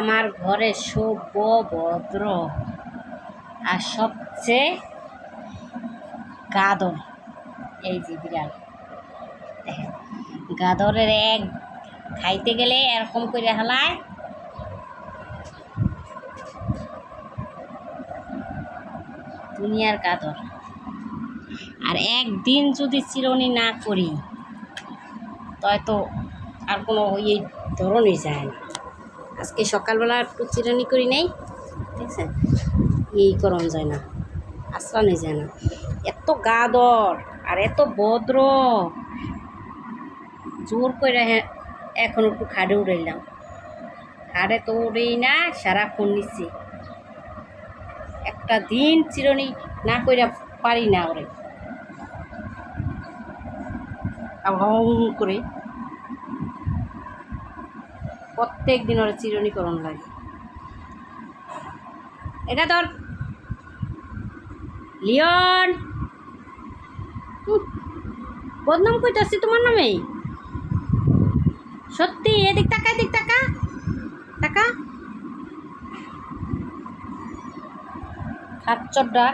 আমার ঘরে ভদ্র আর সবচেয়ে গাদর, এই যে বিড়াল। গাদরের এক, খাইতে গেলে এরকম করে হালায়। দুনিয়ার গাদর। আর একদিন যদি চিরনি না করি, তয় তো আর কোনো ওই ধরনই যায় না। আজকে সকালবেলা একটু চিরনি করি নেই আছে? এই করণ যায় না আশ্রানো যায় না। এত গাদর আর এত ভদ্র জোর করে এখন একটু খাড়ে উড়াইলাম খাড়ে তো উড়েই না, সারাক্ষণ নিচ্ছি একটা দিন চিরনি না কইরা পারি না ওরে। আবহাওয়া করে। প্রত্যেক দিন ওরা চিরনিকরণ লাগে। এটা তোর লিওন! বদনাম কইতাছি তোমার নামে? সত্যি, এদিক তাকা এদিক তাকা। টাকা খাচ্চরটা